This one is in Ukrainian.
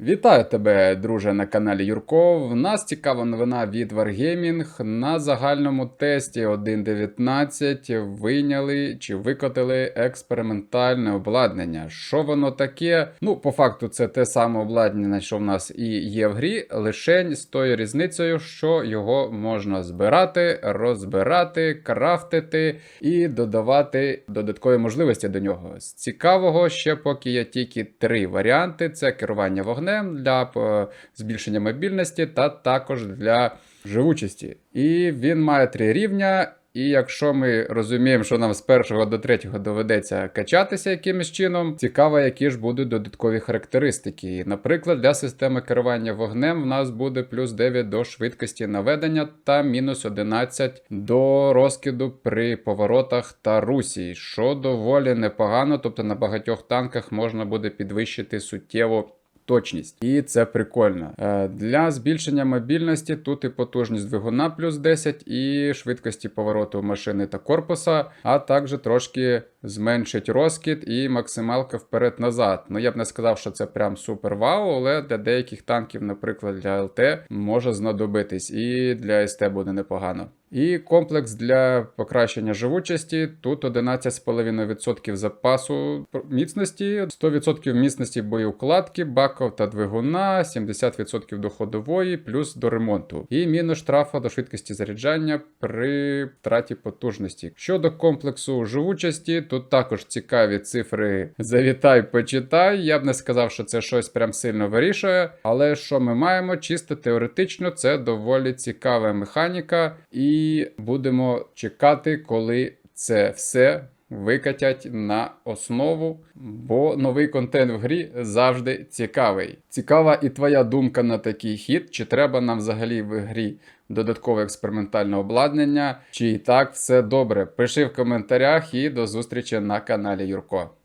Вітаю тебе, друже, на каналі Юрко. В нас цікава новина від Wargaming. На загальному тесті 1.19 вийняли чи викотили експериментальне обладнання. Що воно таке? Ну, по факту, це те саме обладнання, що в нас і є в грі, лише з тою різницею, що його можна збирати, розбирати, крафтити і додавати додаткові можливості до нього. З цікавого ще поки є тільки три варіанти: це керування вогнем для е, збільшення мобільності та також для живучості. І він має три рівня. І якщо ми розуміємо, що нам з першого до третього доведеться качатися якимось чином, цікаво, які ж будуть додаткові характеристики. Наприклад, для системи керування вогнем в нас буде плюс 9 до швидкості наведення та мінус 11 до розкиду при поворотах та русі, що доволі непогано, тобто на багатьох танках можна буде підвищити суттєво точність. І це прикольно. Е, Для збільшення мобільності тут і потужність двигуна плюс 10, і швидкості повороту машини та корпуса, а також трошки зменшить розкид і максималка вперед-назад. Ну я б не сказав, що це прям супер вау, але для деяких танків, наприклад, для ЛТ, може знадобитись, і для СТ буде непогано. І комплекс для покращення живучості. Тут 11,5% запасу міцності, 100% міцності боєукладки, баков та двигуна, 70% до ходової, плюс до ремонту. І мінус штрафа до швидкості заряджання при втраті потужності. Щодо комплексу живучості, тут також цікаві цифри. Завітай, почитай. Я б не сказав, що це щось прям сильно вирішує. Але що ми маємо? Чисто теоретично, це доволі цікава механіка. І будемо чекати, коли це все викатять на основу, бо новий контент в грі завжди цікавий. Цікава і твоя думка на такий хід, чи треба нам взагалі в грі додаткове експериментальне обладнання, чи і так все добре. Пиши в коментарях і до зустрічі на каналі Юрко.